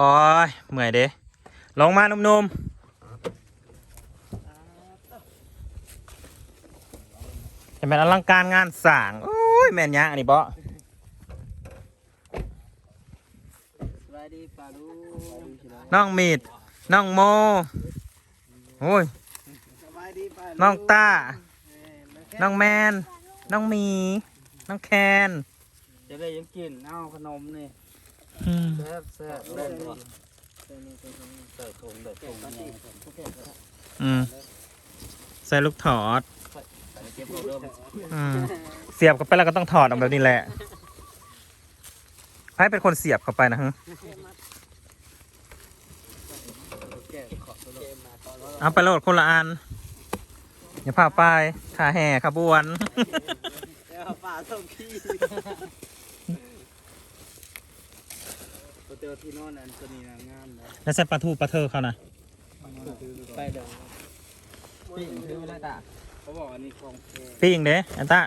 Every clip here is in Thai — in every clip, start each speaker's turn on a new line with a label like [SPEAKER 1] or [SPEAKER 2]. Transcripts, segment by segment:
[SPEAKER 1] โอ้ยเมื่อยเด้ลงมาหนุ่มๆเห็นไหมอลังการงานสร้างโอ้ยแม่นยังอันนี้เบาะ
[SPEAKER 2] สบายดีป่าลูก
[SPEAKER 1] น้องมีดน้องโมโอ้ย
[SPEAKER 2] สบายดีป่าลูก
[SPEAKER 1] น้องต้า
[SPEAKER 2] เอ้ยมาแค่
[SPEAKER 1] น้องแมน น้องหมี น้องแคน
[SPEAKER 2] จะได้ยังกินเอาขนมนี่
[SPEAKER 1] อืม
[SPEAKER 2] แซ่บแซ่บเล่นบ่เสิร์ฟถุงเสิร์ฟถุงนี่
[SPEAKER 1] อืมใส่ลูกถอด
[SPEAKER 2] เก็บเริ่ม
[SPEAKER 1] อืมเสียบเข้าไปแล้วก็ต้องถอดออกแบบนี้แหละให้เป็นคนเสียบเข้าไปนะฮะ
[SPEAKER 2] เอา
[SPEAKER 1] ไปโหลดคนละอันอย่าพาไปขาแห่ขบวน
[SPEAKER 2] เดี๋ยวป่าส่งขี้ เตียวที่นอนอันตัวนี้นะงามนะ
[SPEAKER 1] แล้วใส่ปลาทูปลาเทอเขานะ
[SPEAKER 2] ไปเดี๋ยวปิ้งซื้ออะไรตาเขาบอกอันนี้ของแท้
[SPEAKER 1] ปิ้งเด้อันตะ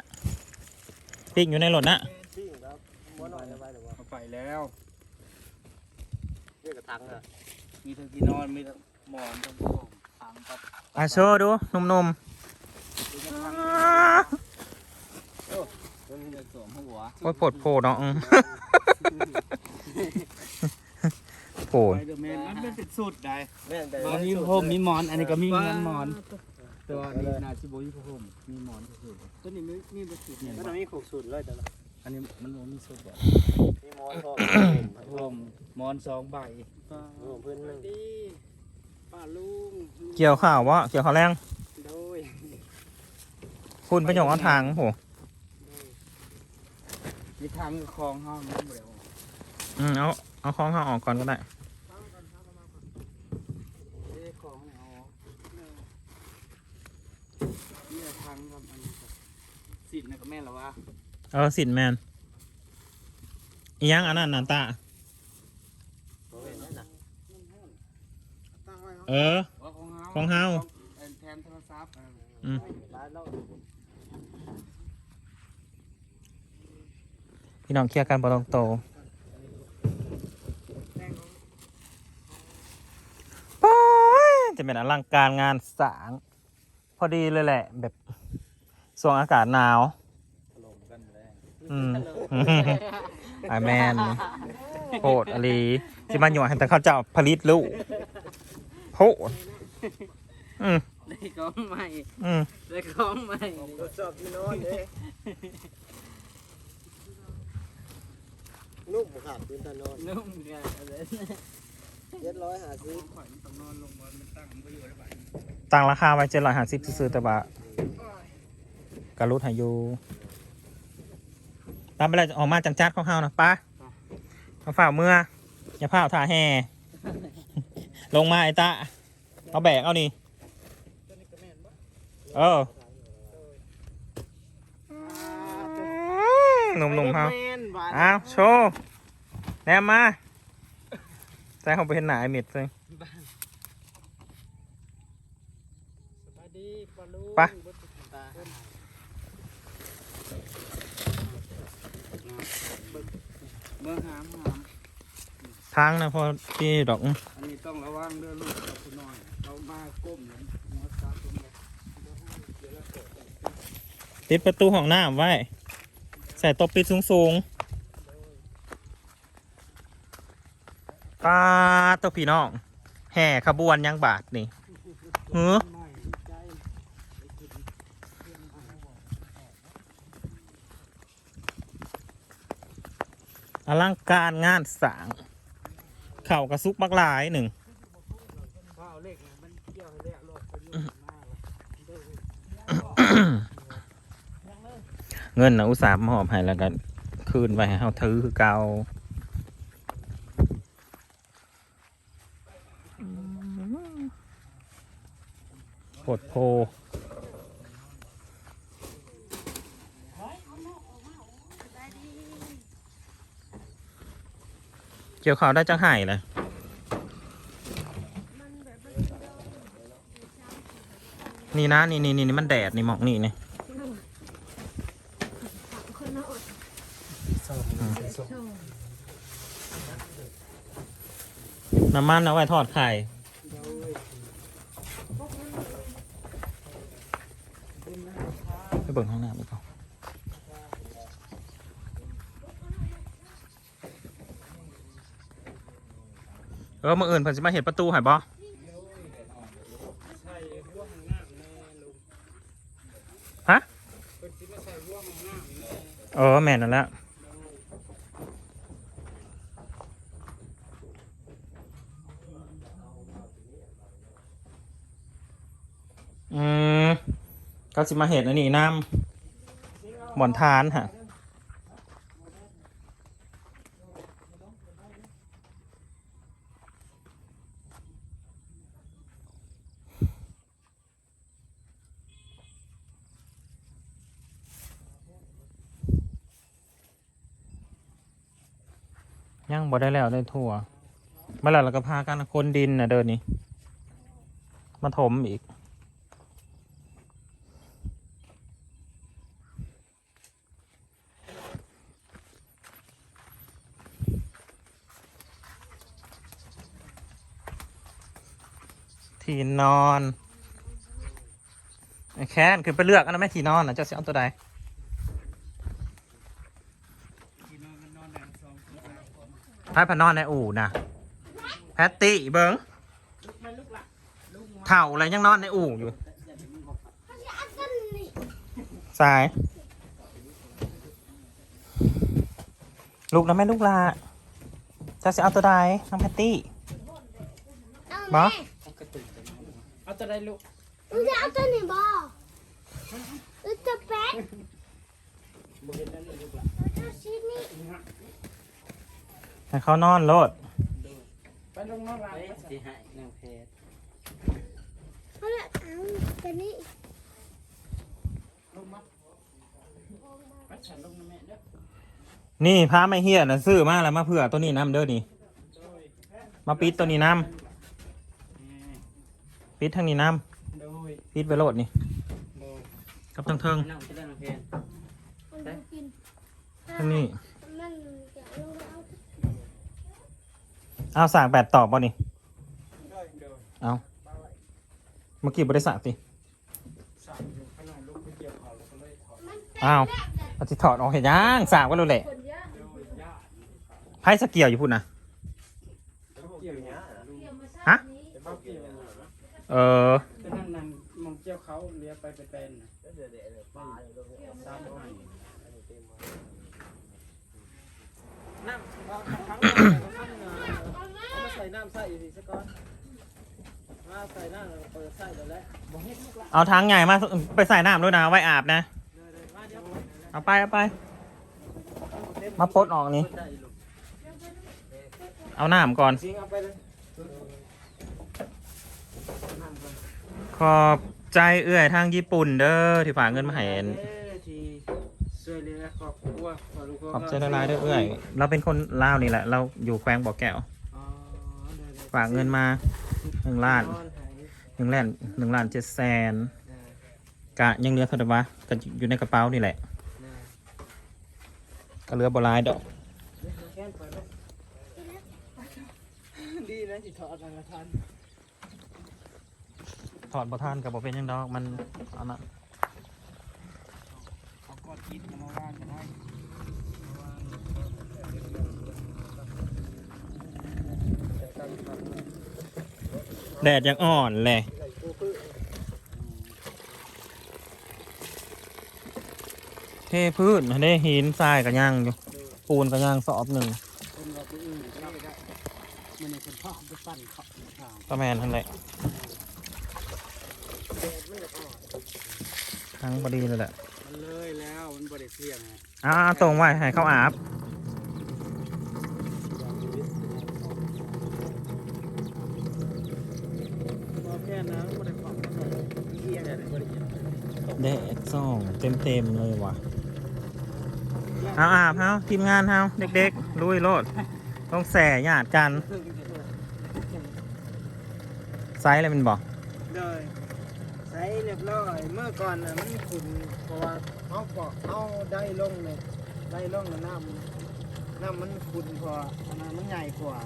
[SPEAKER 1] ปิ้งอยู่ในรถนะ
[SPEAKER 2] ปิ้งครับม้วนหน่อยจะไปหรือว่าเขาไปแล้ว
[SPEAKER 3] เรียกกระทังอะ
[SPEAKER 2] มีทั้งที่นอนมีทั้งหมอนทั้งผ้าห่มถังกับ
[SPEAKER 1] อาโชว์ดูหนุ่ม
[SPEAKER 2] มีทั้งถัง
[SPEAKER 1] ๆ
[SPEAKER 2] มันจะสวมหัว
[SPEAKER 1] โอ้ยโผดโผดเนาะอืม โผด
[SPEAKER 2] ไปเดอร์แมนมันเป็นสิสุดได้
[SPEAKER 3] แม่นแต่
[SPEAKER 2] มันมีผ้าห่มมีหมอน อันนี้ก็มีเงินหมอน แต่ว่านี่นาชิโบมีผ้าห่มมีหมอนสุดตัวนี้มีมีประสิทธิ์เนี่ย
[SPEAKER 3] มันต้องมีขูกสูตรเลยแต่ละ
[SPEAKER 2] อันนี้มันบ่มีสุดแบบ
[SPEAKER 3] มีมอนพอ
[SPEAKER 2] ผ้าห่มหมอนสองใบ
[SPEAKER 3] รวมพื้นหนึ่ง
[SPEAKER 2] ดีป้าลุง
[SPEAKER 1] เกี่ยวข้าววะเกี่ยวข้าวแรง
[SPEAKER 2] โดย
[SPEAKER 1] คุณประโยชน์เอาทางโห
[SPEAKER 2] มีทางคลองห้องนี่เดี๋ยว
[SPEAKER 1] อืมเอาเอาของข้าวออกก่อนก็ได้
[SPEAKER 2] เอ้คลองเนี่ยเอานี่ทางครับอันนี้ สิทธิ์นะก็แม่นแล้ววะ
[SPEAKER 1] เออสินแมนอีหยังอันนั้นนันตาเออ
[SPEAKER 2] ว่าของเฮา
[SPEAKER 1] ของเฮา
[SPEAKER 2] แทนโทรศัพท์
[SPEAKER 1] อืม
[SPEAKER 3] ร้านเรา
[SPEAKER 1] พี่น้องเคลียร์กันบอลงโตโอ้ยจะเป็นอลังการงานสร้าง พอดีเลยแหละ แบบ ส่วงอากาศหนาว
[SPEAKER 2] ลงกันแล้ว
[SPEAKER 1] อืมไอแมนโหดอลีที่มันอยู่ให้แต่เขาเจ้าผลิตลูกโหดอืม
[SPEAKER 2] ได้ของใหม่
[SPEAKER 1] อืม
[SPEAKER 2] ได้ของใหม่
[SPEAKER 3] ตรวจสอบที่นอนเลยนุ่มขาดพื้นตานอน
[SPEAKER 2] นุ่มกันเลย
[SPEAKER 3] เจ็ดร้อยห้าสิบ
[SPEAKER 2] ข่อยมันต้องนอนลงบนมันตั้งมันก็อยู่ได้ไหม
[SPEAKER 1] ตั้งราคาไว้เจ็ดร้อยห้าสิบซื้อๆแต่ว่า กระลุดใหายูตามไปเลยออกมาจังจัดของเฮานะป้ามาฝ่าเมื่ออย่าพลาดท่าแห่ ลงมาไอ้ตาเอาแบกเอานี่เออหนุ่มๆเฮา
[SPEAKER 2] แม่นบาด
[SPEAKER 1] อ้าว โชว์ แนมมาใส่เขาไปเห็นหนาไอเม็ดเลย
[SPEAKER 2] สบายดีปลาลูก
[SPEAKER 1] ไป
[SPEAKER 2] เมื่อหามหาม
[SPEAKER 1] ทางนะพอที่ดอก
[SPEAKER 2] อันนี้ต้องระวังเด้อลูกกับคุณน้อยเรามาก้มเนี่ยหัวซับลงไป
[SPEAKER 1] ปิดประตูห้องน้ำไว้ ใส่ตัวปิดสูงสูงๆป้าตัวพี่น้อง แห่ขบวนยังบาทนี่เฮ้อ
[SPEAKER 2] ไม่ใจ
[SPEAKER 1] อลังการงานสร้างเข่ากระซุกบักหลายหนึ่ง
[SPEAKER 2] ข้าวเล็กเนี่ยมันเกี่ยวให้แล้วรถไปยืนหน้าเลย
[SPEAKER 1] เงินนะอุตส่าห์มอบให้แล้วกันคืนไว้ให้เฮาถือคือเก่าปวดโพ เกี่ยวข่าวได้จังไห้เลยนี่นะนี่นี่นี่มันแดดนี่หมอกนี่นี่น้ำมันเอาไว้ทอดไข่ไปเบิ่งห้องน้ำดีกว่า เออมื่ออื่นเพิ่นสิมาเห็นประตูหายบ่ฮะเออแม่นนั่นแหละอืมก็สิมาเห็นอันนี้น้ำบ่อนทานฮะ บ่ได้แล้วได้ทั่วเมื่อไหร่เราก็พากันคนดินนะเดินนี้ มาถมอีก ที่นอนไอแค้นคือไปเลือกอันนั้นไม่ที่นอนนะเจ้าสิเอาตัวใด
[SPEAKER 2] ที่นอนมันนอนแดงสองคนสามคน
[SPEAKER 1] พายพานอนในอู่นะแพตตี้เบิงเถ่าอะไรยังนอนในอู่อยู่สาย ลูกนะแม่ลูกลาเจ้าสิเอาตัวใดน้องแพตตี้บอ
[SPEAKER 2] เอาจะได้ลูก
[SPEAKER 4] มึงจะเอาตัวนี้บอหรือจะแป๊ก
[SPEAKER 2] บ่เห็นนั่นเลยลูกละ
[SPEAKER 4] เอาตัวชิ้นนี้
[SPEAKER 1] ให้เขานอนโลด
[SPEAKER 2] ไปลงนอนหลับไปสิให้นางเพชร
[SPEAKER 4] เอาละเอาตัวนี้
[SPEAKER 2] ลงมาไปฉันลงนะแม่เด้อ
[SPEAKER 1] นี่พาไม่เฮียนะซื้อมาแล้วมาเผื่อตัวนี้น้ำเด้อนี่ มาปิดตัวนี้น้
[SPEAKER 2] นี่ำ
[SPEAKER 1] ปิดทางนี้น้
[SPEAKER 2] โดยำ
[SPEAKER 1] ปิดไปโลดนี่
[SPEAKER 2] โดย
[SPEAKER 1] กับทั้งเทิง
[SPEAKER 2] นั่งจะได้นางเพชร
[SPEAKER 4] มันจะกิน
[SPEAKER 1] ทางนี้
[SPEAKER 4] มันจะลงเอา
[SPEAKER 1] เอาสั่งแปดตอบบ่นี่
[SPEAKER 2] โดยโดย
[SPEAKER 1] เอาเมื่อกี้บริษัทสิ
[SPEAKER 2] สามอยู่ข้างในลูกไปเกี่ยวเขาแล้วก็เลยถอด
[SPEAKER 4] มัน
[SPEAKER 1] อ้าวปฏิถอดออกเห็นยังสั่งก็รู้แหละ
[SPEAKER 2] โดยญาติ
[SPEAKER 1] ไพ่สเกียวอยู่พูดนะ
[SPEAKER 2] เกี่ยวเนี้ย
[SPEAKER 1] ฮะ
[SPEAKER 2] เขาเกี่ยว
[SPEAKER 1] เออ
[SPEAKER 2] แต่นั่นนั่นมองเกี่ยวเขาเลี้ยไปไปเป็นน่ะ
[SPEAKER 3] เดี๋ยวเดี๋ยวเดี๋ยวปลาอยู่ตรง ใส่น้ำใส่อยู่ดีสักก้อนมาใส่น้ำเปิดใส่เดี๋ยวแล้ว
[SPEAKER 1] เอาทางใหญ่มาไปใส่น้ำด้วยนะไว้อาบนะ
[SPEAKER 3] เดี๋ยวเดี๋ยวมาเดี๋ยว
[SPEAKER 1] เอาไปเอาไป มาปลดออกนี่
[SPEAKER 3] ได้ลูก
[SPEAKER 1] เอาน้ำก่อน
[SPEAKER 3] จริงเอาไปเลยน้ำก่อน
[SPEAKER 1] ขอบใจเอื้อยทางญี่ปุ่นเด้อที่ฝากเงินมาให้
[SPEAKER 3] เอ้ยที่ช่วยเหลือครอบครัวขอลูก
[SPEAKER 1] ขอบใจละลายๆเด้อเอื้อย เราเป็นคนลาวนี่แหละ เราอยู่แขวงบ่อแก้ว ฝากเงินมาหนึ่งล้าน
[SPEAKER 3] ห
[SPEAKER 1] นึ่งล้านหนึ่งล้านเจ็ดแสนกะยังเหลือเท่าไหร่วะก็อยู่ในกระเป๋านี่แหละ
[SPEAKER 3] นะ
[SPEAKER 1] ก็เหลือบลายดอก
[SPEAKER 3] ดีนะถอดมาละทัน
[SPEAKER 1] ถอดบ่ทานกับบ่เป็นยังดอกมันอันนั้น
[SPEAKER 2] เขากอดกินมาวางกันไว้
[SPEAKER 1] แดดยังอ่อนเลยเทพื้นได้หินทรายกับย่างอยู่ปูนกับย่างสอบหนึ่ง
[SPEAKER 2] คนเราไปอื่นก็ได้ได้มันในคนพ่อไปปั้นเขาทาง
[SPEAKER 1] ประมาณนั่นแหละทั้งบดีเลยแหละ
[SPEAKER 2] มันเลยแล้วมันบริเสียงไง
[SPEAKER 1] อ่าตรงไว้ให้เขาอาบ
[SPEAKER 3] พอแค่นั้นไม่ได้ของเท่าไหร่เที่ยงอะไรบริเวณ
[SPEAKER 1] แดด ส่องเต็มเต็มๆเลยว่ะเอาอาบเฮาทีมงานเฮาเด็กๆลุยโลดต้องแส่หยาดกันไซส์อะไรมันบอก
[SPEAKER 3] เลยใส่เรียบร้อยเมื่อก่อนน่ะมันขุ่นเพราะว่าเขาเกาะเขาได้ลงเลยได้ลงแล้วน้ำน้ำมันขุ่นพอน้ำมันใหญ่กว่า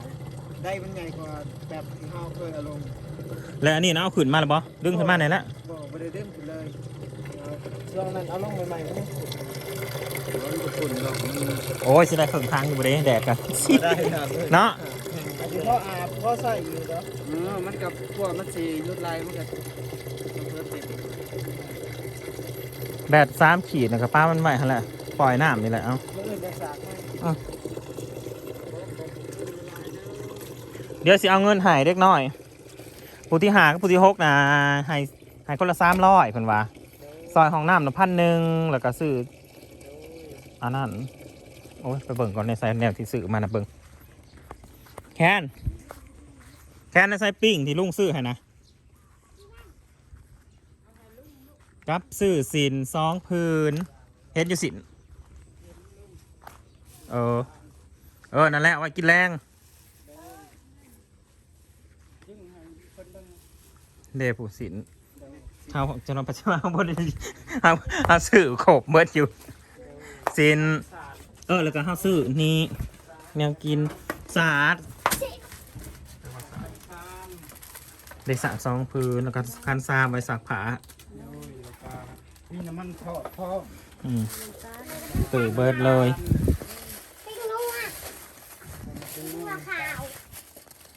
[SPEAKER 3] ได้มันใหญ่กว่าแบบที่เขาเคยเอาลง
[SPEAKER 1] แล้วอันนี้นะเอาขึ้นมาแล้วบ่ดึงขึ้นมาไหนละ
[SPEAKER 3] บอกไม่ได้เด้งขึ้นเลยเอา ช่วงนั้นเอาลงใหม่ๆก็ไม่ขุด
[SPEAKER 2] มันก็ฝุ่นดอกมัน
[SPEAKER 1] โอ้ยสิได้ครึ่งทางอยู่บ่เด้แดดกัน
[SPEAKER 3] ได้ครับ
[SPEAKER 1] เนาะ
[SPEAKER 3] อันนี้พ่ออาบพ่อใส่อยู่เนาะ
[SPEAKER 2] เออมันกับพวกมันสียุดลายมันก็มันเพิ่มติด
[SPEAKER 1] แดดสามขีดนะครับป้ามันไว้หั่นแหละปล่อยน้ำนี่แหละเอ้า
[SPEAKER 3] เมื่ออื่นจะสากให้
[SPEAKER 1] เดี๋ยวสิเอาเงินใหายเล็กน้อย ผู้ที่หากับผู้ที่หกนะให้ให้คนละสามร้อยเพิ่นว่า ซอยห้องน้ำนะพันหนึ่งแล้วก็ซื้ออันนั้นโอ้ยไปเบิ่งก่อนในไซแนวที่ซื้อมานะเบิ่งแคนแคนในไซปิ้งที่ลุงซื้อให้นะกับซื้อสินสองพื้นเฮ็ดอยู่สินเออ เออ นั่นแหละไว้กินแรงเดผู้สิน เอาจะนอนปัจจุบันบนเอาเอาซื้อขบเมื่ออยู่สินเออแล้วก็เอาซื้อนี่แนวกินสาดได้สระสองพื้นแล้วก็คันซามไว้สักผา
[SPEAKER 2] มีน้ำมันทอดทอด
[SPEAKER 1] อืมตื่นเบิดเลย
[SPEAKER 4] เป็นนัวเป็นนัวขาว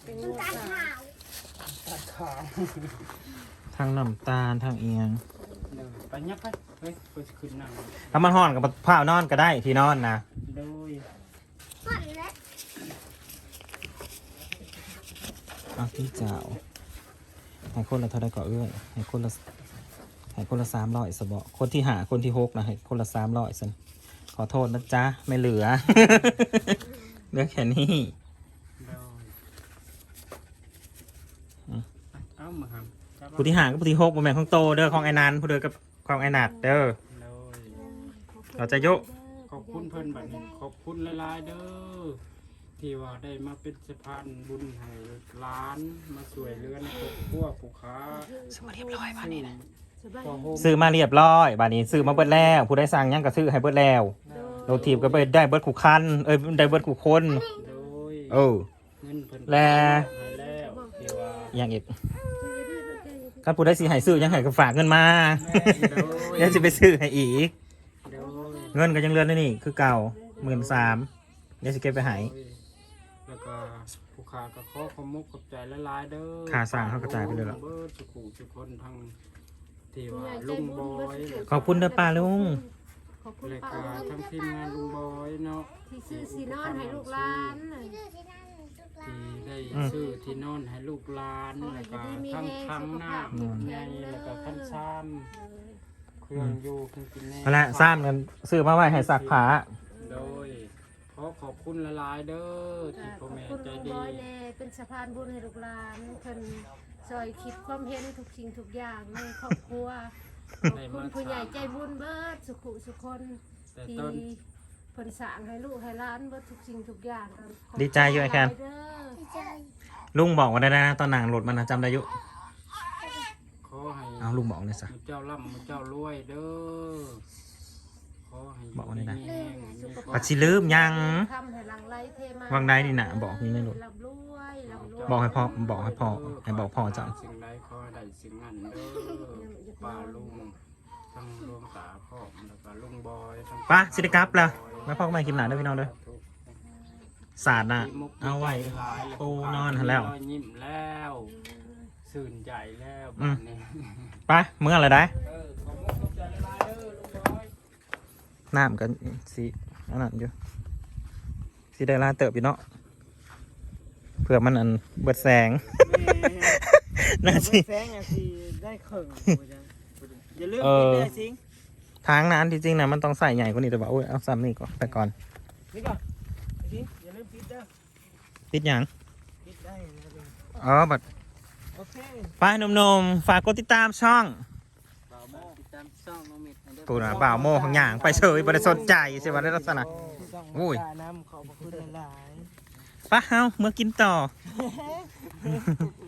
[SPEAKER 4] เป็นน้ำตาลขาว
[SPEAKER 2] ตัดขา
[SPEAKER 1] ทางน้ำตาลทางเอียง
[SPEAKER 2] เดี๋ยวไปยักไปเฮ้ยไปขึ้นนั่ง
[SPEAKER 1] ถ้ามันห่อนกับผ้านอนก็ได้ที่นอนนะ
[SPEAKER 2] โดย
[SPEAKER 4] ก่อนแล้ว
[SPEAKER 1] เอาที่เจ้าให้คนละเท่าไรก็เอื้อยให้คนละให้คนละสามร้อยสบอคนที่หาคนที่หกนะให้คนละสามร้อยสันขอโทษนะจ๊ะ ไม่เหลือ เหลือแค่นี้
[SPEAKER 2] โดย
[SPEAKER 1] อืม
[SPEAKER 2] เอามาครับ
[SPEAKER 1] ผู้ที่หากับผู้ที่หกบ่แม่นของโตเด้อของไอ้นันผู้เด้อกับของไอ้นัดเด้อ
[SPEAKER 2] โดย
[SPEAKER 1] เราจะยุ
[SPEAKER 2] ขอบคุณเพิ่นบัดนี้ขอบคุณหลายๆเด้อที่ว่าได้มาเป็นสะพานบุญให้ร้านมาสวยเรือนครอบครัวผู้ค้า
[SPEAKER 1] ซื้อมาเรียบร้อยบ้านนี้นะ
[SPEAKER 2] พอโฮม
[SPEAKER 1] ซื้อมาเรียบร้อยบ้านนี้ซื้อมาเบิดแล้ว ผู้ได้สั่งหยังก็ซื้อให้เบิดแล้วโรทีมก็เบิดได้เบิดขู่คันเอ้ยได้เบิดขู่คน
[SPEAKER 2] โดย
[SPEAKER 1] เออ
[SPEAKER 2] เงินเพิ่น
[SPEAKER 1] แล
[SPEAKER 2] ให้แล้วที่ว่า
[SPEAKER 1] อย่างอีก คันผู้ได้สิให้ซื้อยังให้ก็ฝากเงินมา
[SPEAKER 2] โดย
[SPEAKER 1] เดี๋ยวจะไปซื้อให้อีก
[SPEAKER 2] โดย
[SPEAKER 1] เงินก็ยังเหลือนี่นี่คือเก่าหมื่นสามเดี๋ยวสิเก็บไปให้
[SPEAKER 2] แล้วก็ผู้ค้าก็ขอขอบมุกขอบใจหลายๆเด้อ
[SPEAKER 1] ค่าสร้างเขากระจายไปเลยเหรอ
[SPEAKER 2] เบิดสุขุทุกคนทั้งที่ว่าลุงบอย
[SPEAKER 1] ขอบคุณเด้อป้าลุง
[SPEAKER 5] ขอบคุณ
[SPEAKER 2] แล้ว
[SPEAKER 5] ป้า
[SPEAKER 2] ก็ทั้งทีมงานลุงบอยเนาะ
[SPEAKER 5] ที่ซื้อสีนอนให้ลูกหลานน่ะ
[SPEAKER 4] ชื่อ ที่นั่นทุกร้า
[SPEAKER 2] ที่
[SPEAKER 4] น
[SPEAKER 2] ได้ซื้อที่นอนให้ลูกหลานแล้วก็ทั้งทั้งหน้าใหญ่แล้วก็ทั้งซ้ำเครื่องอยู่เครื่องกินแน่
[SPEAKER 1] นั่นแหละซ้ำกันซื้อมาไว้ให้สักผา
[SPEAKER 2] โดยขอขอบคุณหลายๆเด้อที่พ่อ
[SPEAKER 5] ขอบ
[SPEAKER 2] แม่
[SPEAKER 5] คุณ
[SPEAKER 2] ใจ
[SPEAKER 5] ลุง
[SPEAKER 2] ดี
[SPEAKER 5] บอยแน่เป็นสะพานบุญให้ลูกหลานเพิ่นซอยคิดความเห็นทุกสิ่งทุกอย่างในครอบครัวขอบคุณผู้ใหญ่ใจบุญเบิดสุขุสุคน
[SPEAKER 2] แต่
[SPEAKER 5] ที่
[SPEAKER 2] ต้น
[SPEAKER 5] เพิ่นสร้างให้ลูกให้หลานเบิดทุกสิ่งทุกอย่างครับขอบณ
[SPEAKER 1] ดีใจอยู่ไอ้แคน
[SPEAKER 5] หลายเด้อ
[SPEAKER 4] ดีใจ
[SPEAKER 1] ลุงบอกว่าได้นะตอนหนังหลุดมันนะจำได้อยุ
[SPEAKER 2] ขอให้
[SPEAKER 1] เอาลุงบอกเลยสะ
[SPEAKER 2] มุเจ้าร่ำมุเจ้ารวยเด้อขอให้
[SPEAKER 1] บอกว่าได้นะ
[SPEAKER 2] มีแห้งมี
[SPEAKER 1] ปัดชิลืมยัง
[SPEAKER 5] ทำให้หลังไหลเทมา
[SPEAKER 1] วังใดนี่น่ะบอกนี่ไม่รู้
[SPEAKER 5] ร่ำรวยร่ำรวย
[SPEAKER 1] บอกให้พ่อบอกให้พ่อให้บอกพ่อจ้ะ
[SPEAKER 2] สิ่งใดขอให้ได้สิ่งนั้นเด้อป้าลุงทั้งรวมตาพ่อแล้วก็ลุงบอยทั้ง
[SPEAKER 1] ไป้าสิได้กลับแล้ว ไม่พ่อก็มากินหนาเด้อพี่น้องเด้อสาดน่ะ เอาไว้ปูนอนหั่นแล้ว
[SPEAKER 2] รอยยิ้มแล้วสื่นใจแล้ว
[SPEAKER 1] อืม
[SPEAKER 2] บัดนี้
[SPEAKER 1] ไปเมื่อไรได้
[SPEAKER 2] เออขอบคุณขอบใจหลายๆเด้อลุงบอย
[SPEAKER 1] น้ำกันสิอันนั้นอยู่สิได้ลาเติบอยู่เนาะเพื่อมันอันเบิดแสง น่าสิ
[SPEAKER 3] แสงอย่างที่ได้เข่งอย่าลืม
[SPEAKER 1] เอ
[SPEAKER 3] กิน
[SPEAKER 1] อ
[SPEAKER 3] เด้อสิง
[SPEAKER 1] ทางนั้นที่จริงนะมันต้องใส่ใหญ่กว่านี้แต่ว่าโอ้ยเอาซ้ำนี่ก่อนไปก่อน
[SPEAKER 3] นี่ก่อนสิงอย่าลืมปิดเด้อ
[SPEAKER 1] ติดหยัง
[SPEAKER 3] ปิดได้นะครับ
[SPEAKER 1] อ๋อบัด
[SPEAKER 3] โอเค
[SPEAKER 1] ไปหนมๆฝากกดติดตามช่อง
[SPEAKER 2] บ่าวโมติดตามช่องน้องมิดให้เด้อ
[SPEAKER 1] กูนะบ่าวโมของหย่างไปเฉยบริสนใจใช่ไหมในลักษณะโอ้ย
[SPEAKER 3] น้ำขอบพระคุณหลาย
[SPEAKER 1] ไป้าเฮาเมื่อกินต่อ
[SPEAKER 3] ๆกิน